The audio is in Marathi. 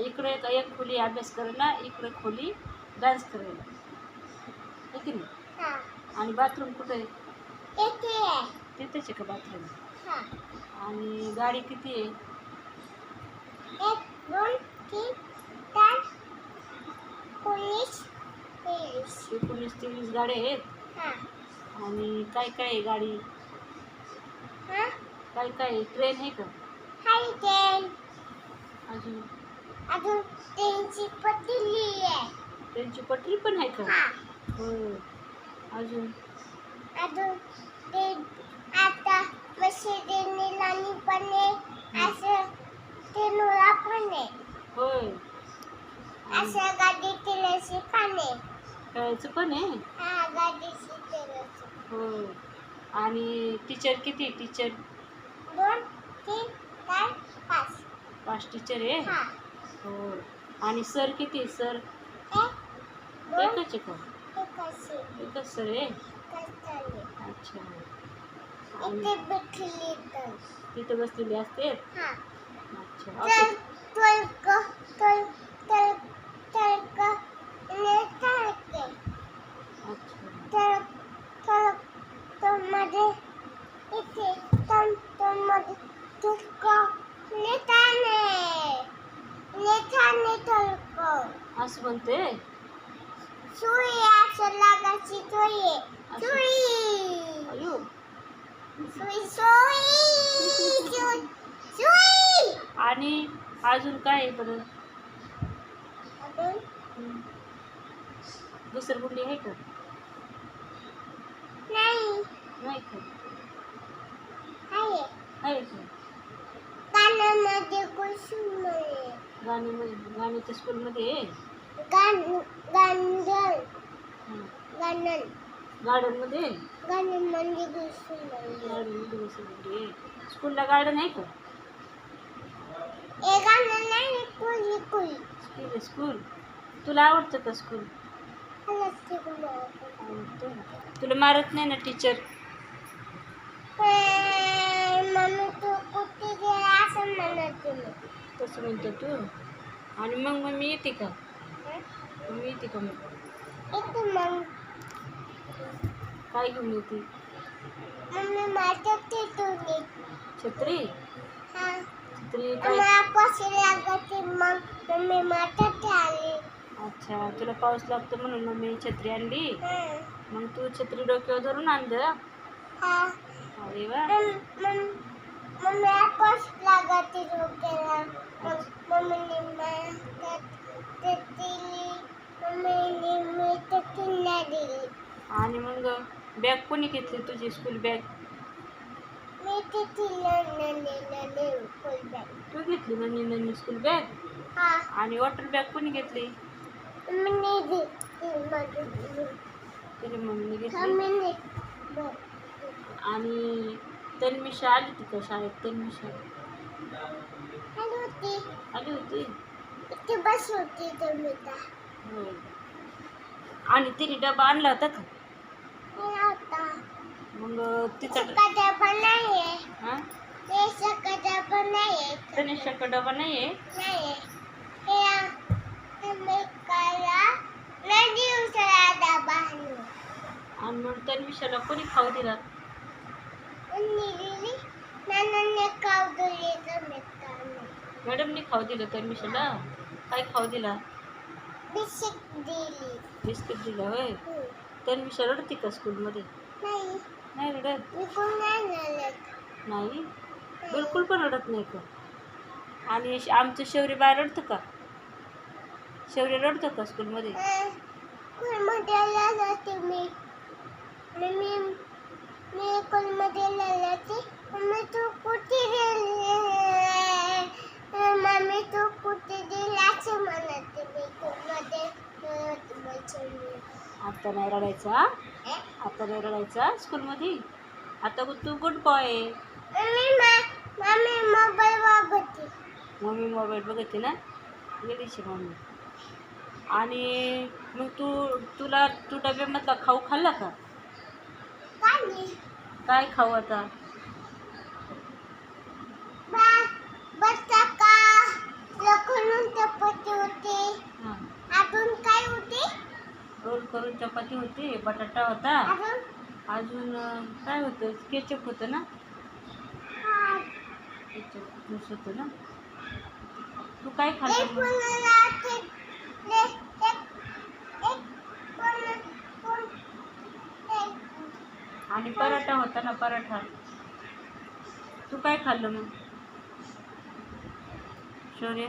इकडे एक एक खोली अभ्यास करायला इकडे खोली डान्स करायला है की नाही? हा. आणि बाथरूम कुठं आहे? आहे. तिथेच आहे का बाथरूम हा. आणि गाडी किती आहे? दोन तीन चार एकोणीस तेवीस. गाड्या आहेत? हा. आणि काय काय आहे गाडी? हा? काय काय आहे? ट्रेन आहे का? ट्रेन अजून? अजून ट्रेनची पटली आहे. ट्रेनची पटरी पण आहे का? हा. अजून? अजून ते आता मशिदीने लाणी पण आहे. असं ते नोरा पण आहे. होय. असं गाडीतील अशी पण आहे. खेळायचं पण आहे? हा गाडीची तेलाची. होय आणि टीचर किती? टीचर दोन तीन चार पाच. पाच टीचर आहे? हा आणि सर किती? सर एकच का? एकच सर आहे? अच्छा. तिथं बसलेले असते हा. अच्छा म्हणते अयो. आणि अजून काय आहे बरं? हं. घसरगुंडी आहे का? नाही. का? आहे. का? कानामध्ये कुसुम आहे? गाणी गाण्याच्या स्कूलमध्ये आहे? गान कुसुम आहे गार्डनमध्ये? घसरगुंडी आहे स्कूलला गार्डन आहे का? ए नाही कुली कुली स्कूल आहे स्कूल. तुला आवडतं का स्कूल? आवडतं. तुला मारत नाही ना टीचर? मम्मी तू कुठे गेला असं म्हणत तसं म्हणतो तू. आणि मग मग मी येते का? मी येते का मग इथे मग काय घेऊन येते मम्मी माझ्यात ते तुम्ही छत्री हा छत्री काय मला पैसे लागते मग मम्मी माझ्यात आली अच्छा तुला पाऊस लागतो म्हणून मग मी छत्री आणली मग तू छत्री डोक्यावर धरून आणलं हा अरे वा मम्मी पास लागते डोक्याला मग ते आणि मग बॅग कोणी घेतली तुझी स्कूल बॅग बॅग तू घेतली नन्नी नन्नी स्कूल बॅग आणि वॉटर बॅग कोणी घेतली? मी मम्मीने घेतली. आणि तन्मिशा आली ती का शाळेत? तन्मिशा आली होती आली होती. इथे बस होती तुम्ही का होय आणि तिने डबा आणला होता का? मग तिचा सकाळचा पण नाही आहे हां हे सकाळचा पण नाही आहे तनिषाचा डबा नाही आहे नाही हे नाही दिवसाला डबा आणू आणि मग कोणी खाऊ दिला? दिली नानाने काव दिली काढून मॅडमने खाऊ दिलं काय खाऊ दिला? बिस्किट दिली. बिस्किट दिलं होय? हम्म. तन्मिषा रडते का स्कूलमध्ये? नाही. नाही रडत? मी कोण नाही. नाही? बिलकुल पण रडत नाही का? आणि श- आमचं शौर्य बाय रडतं का? शौर्य रडतं का स्कूलमध्ये? अं, स्कूलमध्ये जाते मी. मी मी मी स्कूलमध्ये जाते. मम्मी तू कुठे गेली? मम्मी तू कुठे गेली असं म्हणते मी स्कूलमध्ये रडत बसली. आता नाही रडायचा. ए? आता नाही रडायचा. स्कूलमध्ये आता तू गुड बॉय. मम्मी मोबाईल बघते. ना? गेलीची मम्मी. आणि मग तू तुला तू डब्यामधला खाऊ खाल्ला का? काय खाऊ आता? बा करून करून चपाती होती बटाटा होता. अजून काय होतं? केचप होतं ना? केचप ज्यूस होतं ना? तू काय खाल्लं मग? आणि पराठा होता ना पराठा? तू काय खाल्लं मग? शौर्य?